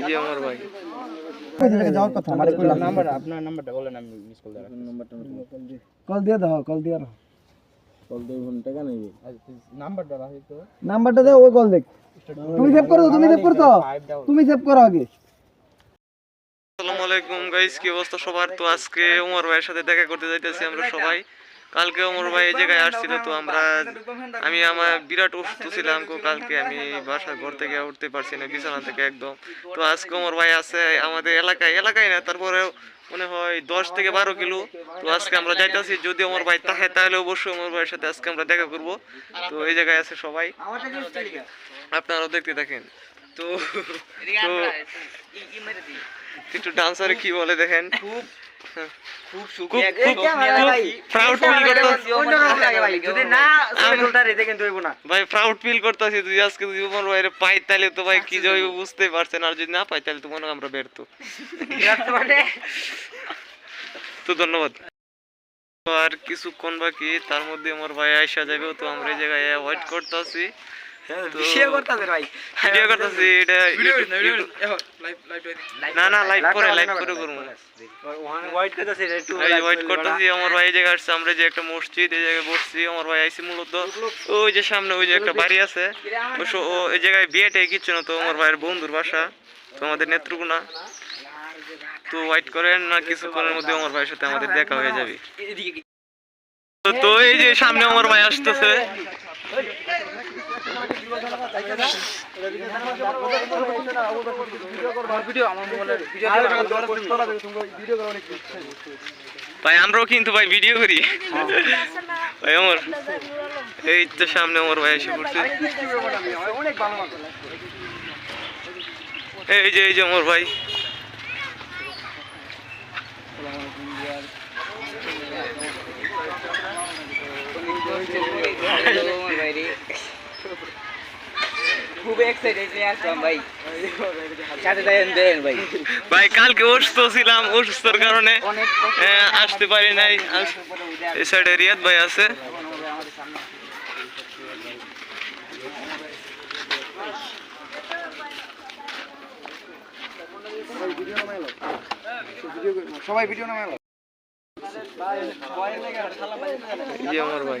জি আমার ভাই। যাওয়ার কথা। আমার নাম্বার আপনার নাম্বারটা বলেন আমি মিস কল দেব কল দিয়ে দাও কল দিয়ে দাও কল দেব টাকা নেই নাম্বারটা রাখি তো। নাম্বারটা দে ওই কল দেখ। তুমি সেভ করো তুমি সেভ করছ তুমি সেভ করো আগে। আসসালামু আলাইকুম গাইস কি অবস্থা সবার? তো আজকে ওমর ভাইয়ের সাথে দেখা করতে যাইতেছি আমরা সবাই। কালকে ওমর ভাই এই জায়গায় আসছিল তো আমরা আমি আমার বিরাট অসুস্থ ছিলাম কালকে আমি বাসার ঘর থেকে উঠতে পারছি না বিছানা থেকে একদম। তো আজকে ওমর ভাই আছে আমাদের এলাকায় এলাকায় না তারপরে মনে হয় দশ থেকে বারো কিলো। তো আজকে আমরা যাইতেছি যদি ওমর ভাই থাকে তাহলে অবশ্যই ওমর ভাইয়ের সাথে আজকে আমরা দেখা করব। তো এই জায়গায় আছে সবাই। আপনারাও দেখতে দেখেন তো তো একটু ডান্সারে কি বলে দেখেন? খুব খুব খুব প্রাউড ফিল করতেছি ভাই। প্রাউড ফিল করতেছি তুই আজকে তুই উমর ভাইয়ের পাই তাহলে তো ভাই কি যে বুঝতে পারছেন। আর যদি না পাই তাহলে তো মনে আমরা ব্যর্থ। তো ধন্যবাদ। আর কিছুক্ষণ বাকি তার মধ্যে আমার ভাই আইসা যাবে তো আমরা এই জায়গায় ওয়েট করতেছি। তো ভিডিও করতেছি এটা না না লাইভ করে লাইভ করে করব। এই ওয়েট করতেছি আমার ভাই এই জায়গায় আসছে আমরা যে একটা মসজিদ এই জায়গায় বসছি আমার ভাই আইসি মূলত। ওই যে সামনে ওই যে একটা বাড়ি আছে ও ও এই জায়গায় বিয়েটা কিচ্ছু না তো আমার ভাইয়ের বন্ধুর বাসা তো আমাদের নেত্রকোনা। তো ওয়েট করেন না কিছুক্ষণের মধ্যে আমার ভাইয়ের সাথে আমাদের দেখা হয়ে যাবে। তো তো এই যে সামনে আমার ভাই আসতেছে। ভাই, আমরাও কিন্তু ভাই ভিডিও করি। ভাই আমার এই তো সামনে আমার ভাই এসে পড়ছে। এই যে এই যে আমার ভাই খুব এক্সাইটেড নিয়ে আসলাম ভাই। সাথে দেন দেন ভাই। ভাই কালকে অসুস্থ ছিলাম অসুস্থর কারণে আসতে পারি নাই। এই সাইডে রিয়াদ ভাই আছে। সবাই ভিডিও নামে এই আমার ভাই।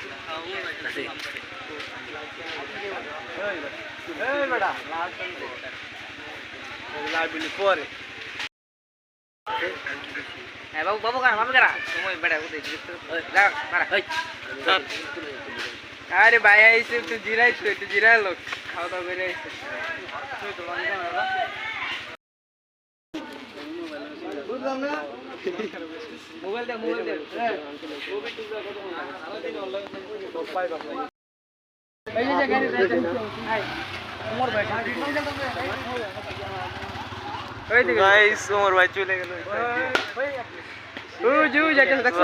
হ্যাঁ বাবু সময় বেড়া আরে ভাই আইসে একটু জিরাই একটু জিরাই লোক খাওয়া দাওয়া করে আইসে মোবাইল দে মোবাইল দে এই যে গাড়ি। ভাই গাইস ওমর ভাই চলে গেল। ও জু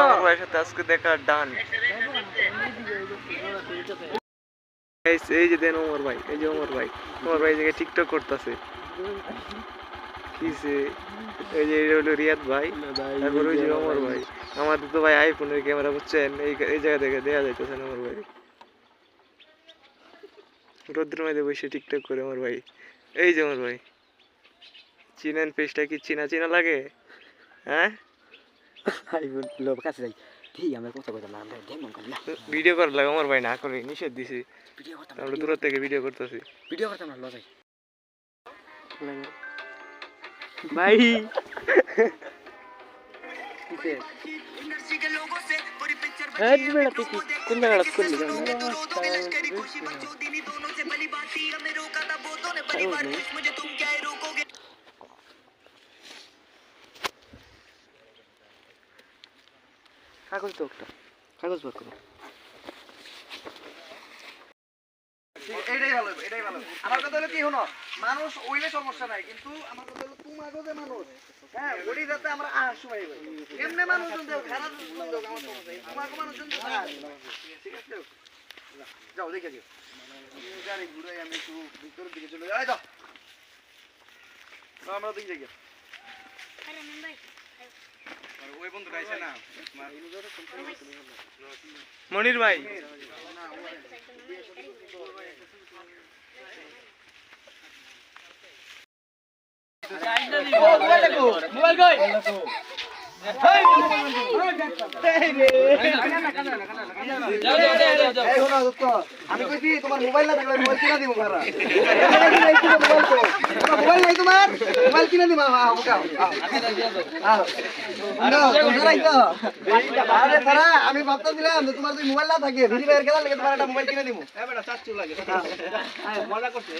ওমর ভাইয়ের সাথে আজকে দেখা ডান এই যে দেন ওমর ভাই এই যে ওমর ভাই ওমর ভাই টিকটক করতেছে। কিসে এই যে এটা হলো রিয়াদ ভাই তারপর ওই যে ওমর ভাই আমাদের তো ভাই আইফোনের ক্যামেরা বুঝছেন এই এই জায়গা থেকে দেখা যাইতেছে না ওমর ভাই রোদ্রের মধ্যে বসে টিকটক করে আমার ভাই। এই যে আমার ভাই। চিনেন পেজটা কি চিনা চিনা লাগে? হ্যাঁ? লোক কাছে যাই। ঠিক আমরা কথা কথা না আমরা ডেমন করি না। ভিডিও করার লাগে আমার ভাই না করে নিষেধ দিছি। ভিডিও করতাম আমরা দূর থেকে ভিডিও করতেছি। ভিডিও করতাম না লজাই ভাই! হ্যাঁ বেড়া তুই কোন জায়গাটা করলি কাগজ তো একটা কাগজ বার করো এটাই ভালো এটাই ভালো। আমার কথা হলো কি হলো মানুষ ওইলে সমস্যা নাই কিন্তু আমার কথা হলো তুমি তোমাকে যে মানুষ হ্যাঁ ওড়ি যাতে আমরা আহ সময় এমনি মানুষজন দেও খারাপ দেও আমার সমস্যা নেই। তোমাকে মানুষজন আহ। ঠিক আছে? যাও দেখে দিও। গাড়ি ঘুরে আমি একটু ভিতরের দিকে চলে যাই। যাও আমরা দিকে যাই। ওই বন্ধু গাইছে না। মনির ভাই। শোনো দোস্ত, আমি কইছি তোমার মোবাইল না থাকলে মোবাইল কিনা দিব ভাড়া। মোবাইল মোবাইল নাই তোমার? মোবাইল কিনা দিবা? সারা আমি ভাবতেছিলাম যে তোমার যদি মোবাইল না থাকে ভিডি বাইরে খেলা লাগে তোমার একটা মোবাইল কিনে দিব। হ্যাঁ মজা করছে।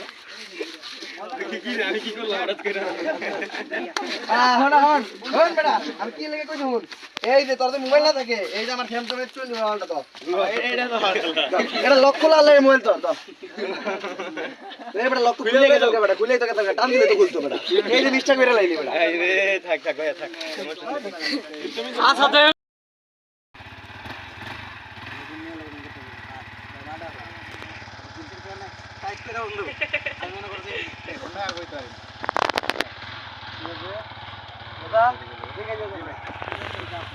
হ্যাঁ হন হন। হন বেটা আমি কি লেগে কইছি শুন এই যে তোর যে মোবাইল না থাকে এই যে আমার এর চুল মোবাইলটা তো। এটা লক খোলা লাগে মোবাইল তো তো। এই বেটা লক খুলে গেছে বেটা খুলে তো কথা টান দিলে তো খুলতো বেটা। এই যে মিস্টেক করে লাইলি বেটা। এই রে থাক থাক ভাই থাক। ঠিক আছে